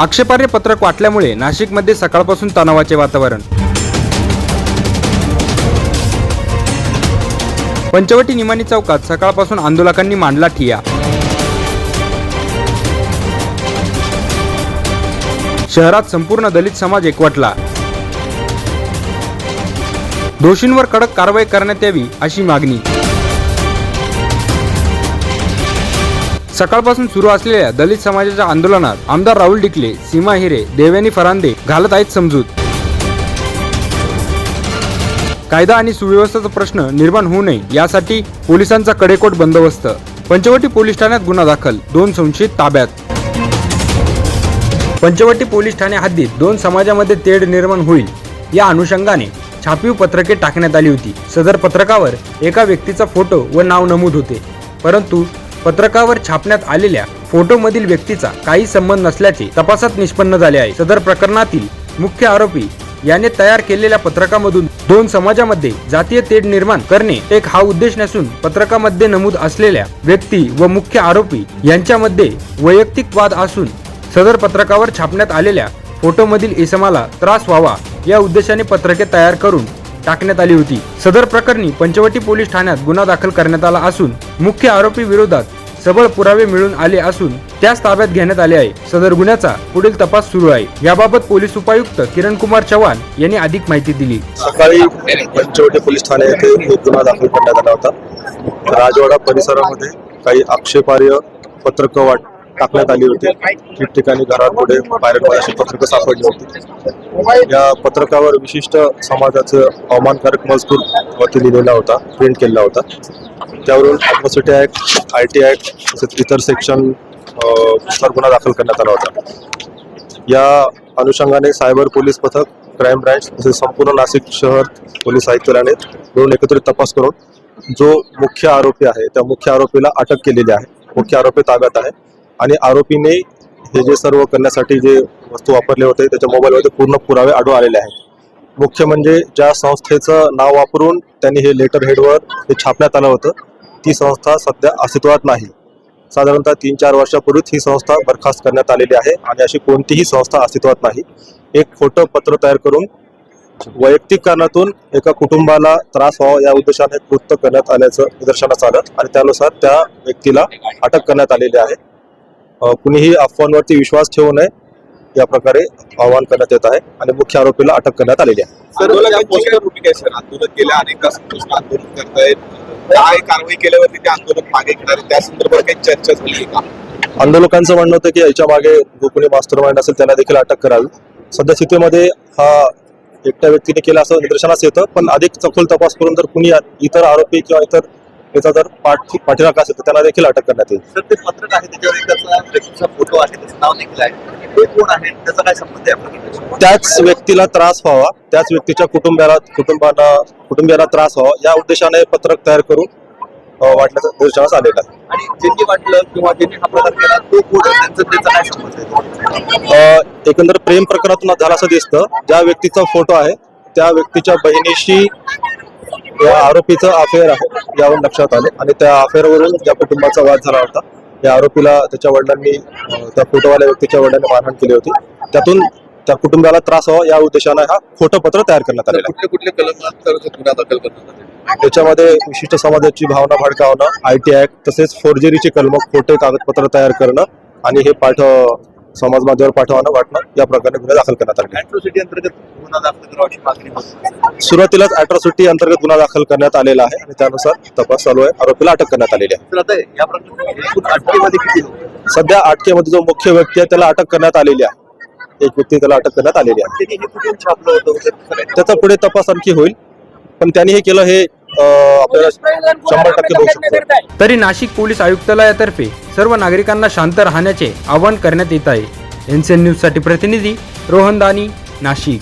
आक्षेपार्ह पत्रक वाटल्यामुळे नाशिकमध्ये सकाळपासून तणावाचे वातावरण. पंचवटी निमाणी चौकात सकाळपासून आंदोलकांनी मांडला ठिया. शहरात संपूर्ण दलित समाज एकवटला. दोषींवर कडक कारवाई करण्यात यावी अशी मागणी. सकाळपासून सुरू असलेल्या दलित समाजाच्या आंदोलनात आमदार राहुल डिकले सीमा हिरे देवयानी फरांदे घालत आहेत समजूत. कायदा आणि सुव्यवस्थेचा प्रश्न निर्माण होऊ नये यासाठी पोलिसांचा कडेकोट बंदोबस्त. पंचवटी पोलीस ठाण्यात गुन्हा दाखल दोन संशयित ताब्यात. पंचवटी पोलीस ठाणे हद्दीत दोन समाजामध्ये तेढ निर्माण होईल. या अनुषंगाने छापीव पत्रके टाकण्यात आली होती. सदर पत्रकावर एका व्यक्तीचा फोटो व नाव नमूद होते. परंतु पत्रकावर छापण्यात आलेल्या फोटोमधील व्यक्तीचा काही संबंध नसल्याचे तपासात निष्पन्न झाले आहे. सदर प्रकरणातील मुख्य आरोपी याने तयार केलेल्या पत्रकामधून दोन समाजामध्ये जातीय तेढ निर्माण करणे एक हा उद्देश नसून पत्रकामध्ये नमूद असलेल्या व्यक्ती व मुख्य आरोपी यांच्यामध्ये वैयक्तिक वाद असून सदर पत्रकावर छापण्यात आलेल्या फोटोमधील इसमाला त्रास व्हावा या उद्देशाने पत्रके तयार करून टाकण्यात आली होती. सदर प्रकरणी पंचवटी पोलीस ठाण्यात गुन्हा दाखल करण्यात आला असून मुख्य आरोपी विरोधात सबळ पुरावे मिळून आले असून त्यास ताब्यात घेण्यात आले आहे. सदर गुन्ह्याचा पुढील तपास सुरू आहे. याबाबत पोलीस उपायुक्त किरण कुमार चव्हाण यांनी अधिक माहिती दिली. सकाळी पंचवटी पोलीस ठाणे येथे एक गुन्हा दाखल करण्यात आला होता. राजवाडा परिसरामध्ये काही आक्षेपार्ह पत्रक वाट टाकण्यात आली होती. ठिकठिकाणी घरापुढे अशी पत्रकं सापडली होती. या पत्रकावर विशिष्ट समाजाचं अवमानकारक मजकूर वरती लिहिलेला होता प्रिंट केलेला होता. त्यावरून atrocity act I T act तसेच इतर सेक्शननुसार गुन्हा दाखल करण्यात आला होता. या अनुषंगाने सायबर पोलीस पथक क्राईम ब्रँच तसेच संपूर्ण नाशिक शहर पोलीस आयुक्तालयाने मिळून एकत्रित तपास करून जो मुख्य आरोपी आहे त्या मुख्य आरोपीला अटक केलेली आहे. मुख्य आरोपी ताब्यात आहे. आणि आरोपीने हे जे सर्व करण्यासाठी जे वस्तू वापरले होते त्याच्या मोबाईलमध्ये पूर्ण पुरावे आढळून आलेले आहेत. मुख्य म्हणजे ज्या संस्थेचं नाव वापरून त्यांनी हे लेटर हेडवर हे छापण्यात आलं होतं ती संस्था सध्या अस्तित्वात नाही. साधारणतः तीन चार वर्षापूर्वीच ही संस्था बरखास्त करण्यात आलेली आहे आणि अशी कोणतीही संस्था अस्तित्वात नाही. एक खोटं पत्र तयार करून वैयक्तिक कारणातून एका कुटुंबाला त्रास व्हावा या उद्देशाने कृत्य करण्यात आल्याचं निदर्शनास आलं आणि त्यानुसार त्या व्यक्तीला अटक करण्यात आलेली आहे. कुणीही अफवांवरती विश्वास ठेवू नये या प्रकारे आवाहन करण्यात येत आहे आणि मुख्य आरोपीला अटक करण्यात आलेली आहे. आंदोलकांची भूमिका आहे सर? आंदोलन गेल्या अनेक तासांपासून आंदोलन करतायत. काय कारवाई केल्यावरती ते आंदोलन मागे घेणार आहे त्या संदर्भात काही चर्चा झाली आहे का? आंदोलकांचं म्हणणं होतं की याच्या मागे जो कोणी मास्टर माइंड असेल त्यांना देखील अटक करावी. सध्या स्थितीमध्ये हा एकट्या व्यक्तीने केला असं निदर्शनास येतं पण अधिक सखोल तपास करून जर कुणी इतर आरोपी किंवा इतर याचा जर पाठ पाठीराख असेल तर त्यांना देखील अटक करण्यात येईल. सर ते पत्रक आहे त्याच्यावर एक त्याचा व्यक्तीचा फोटो आहे त्याचं नाव देखील आहे. ते कोण आहे? त्याचा काय संबंध आहे आपल्याला? त्याच व्यक्तीला त्रास व्हावा त्याच व्यक्तीच्या कुटुंबाला कुटुंबाला कुटुंबियाला त्रास व्हावा या उद्देशाने पत्रक तयार करून वाटण्याचं निदर्शनास आलेलं आहे. आणि ज्यांनी वाटलं किंवा ज्यांनी हा प्रकार केला तो कोण आहे? त्यांचं त्याचा काय संबंध आहे? अ, एकंदर प्रेम प्रकरणातून झालं असं दिसतं. ज्या व्यक्तीचा फोटो आहे त्या व्यक्तीच्या बहिणीशी या आरोपीचं अफेअर आहे यावरून लक्षात आलं. आणि त्या अफेअरवरून ज्या कुटुंबाचा वाद झाला होता या आरोपीला त्याच्या वडिलांनी त्या फोटोवाल्या व्यक्तीच्या वडिलांनी मारहाण केली होती. त्यातून त्या कुटुंबाला त्रास व्हावा या उद्देशाने हा खोटं पत्र तयार करण्यात आलेलं आहे. कुठले गुन्हा दाखल करण्यात आले त्याच्यामध्ये विशिष्ट समाजाची भावना भडकावणं आय टी ऍक्ट तसेच फोर्जरीचे कलम खोटे कागदपत्र तयार करणं आणि हे पाठ समाज माध्यमावर पाठवणं वाटणं या प्रकारे गुन्हे दाखल करण्यात आले. अॅट्रोसिटी अंतर्गत गुन्हा दाखल मागणी सुरुवातीलाच अॅट्रॉसिटी अंतर्गत गुन्हा दाखल करण्यात आलेला आहे आणि त्यानुसार तपास चालू आहे. आरोपीला अटक करण्यात आलेली आहे. या किती सध्या अटकेमध्ये जो मुख्य व्यक्ती आहे त्याला अटक करण्यात आलेली आहे. एक व्यक्ती त्याला अटक करण्यात आलेली आहे. काही? त्याचा पुढे तपास आणखी होईल. पण त्यांनी हे केलं हे आपल्याला शंभर टक्के तरी नाशिक पोलीस आयुक्तालयातर्फे सर्व नागरिकांना शांत राहण्याचे आवाहन करण्यात येत आहे. एनसीएन न्यूजसाठी प्रतिनिधी रोहन दानी नाशिक.